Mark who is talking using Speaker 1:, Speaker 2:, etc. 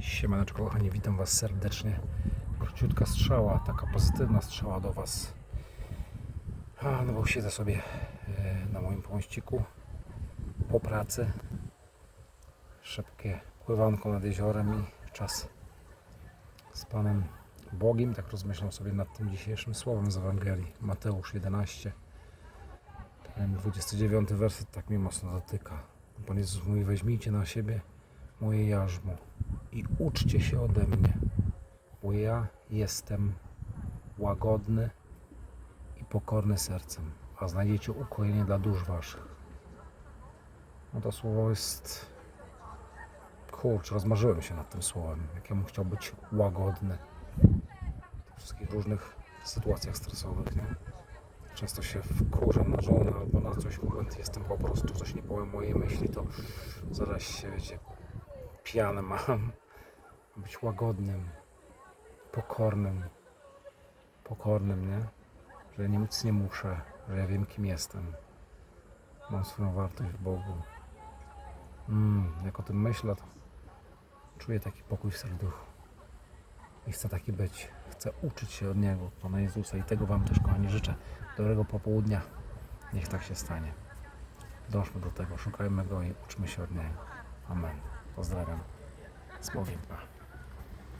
Speaker 1: Siemaneczko kochani, witam Was serdecznie. Króciutka strzała, taka pozytywna strzała do Was. A, no bo siedzę sobie e, na moim pomściku po pracy. Szybkie pływanko nad jeziorem i czas z Panem Bogiem. Tak rozmyślam sobie nad tym dzisiejszym słowem z Ewangelii. Mateusz 11. Ten 29 werset tak mnie mocno dotyka. Pan Jezus mówi, weźmijcie na siebie moje jarzmo i uczcie się ode mnie, bo ja jestem łagodny i pokorny sercem, a znajdziecie ukojenie dla dusz waszych. No to słowo jest... Kurczę, rozmarzyłem się nad tym słowem, jak ja bym chciał być łagodny w wszystkich różnych sytuacjach stresowych, nie? Często się wkurzam na żonę albo na coś, moment jestem po prostu, coś nie powiem mojej myśli, to zaraz się, wiecie, pijany mam. Być łagodnym, pokornym, pokornym, nie? Że ja nic nie muszę, że ja wiem kim jestem. Mam swoją wartość w Bogu. Mm, jak o tym myślę, to czuję taki pokój w serduchu. I chcę taki być. Chcę uczyć się od Niego, Pana Jezusa. I tego Wam też, kochani, życzę. Dobrego popołudnia. Niech tak się stanie. Dążmy do tego, szukajmy Go i uczmy się od Niego. Amen. Pozdrawiam. Z Bogiem.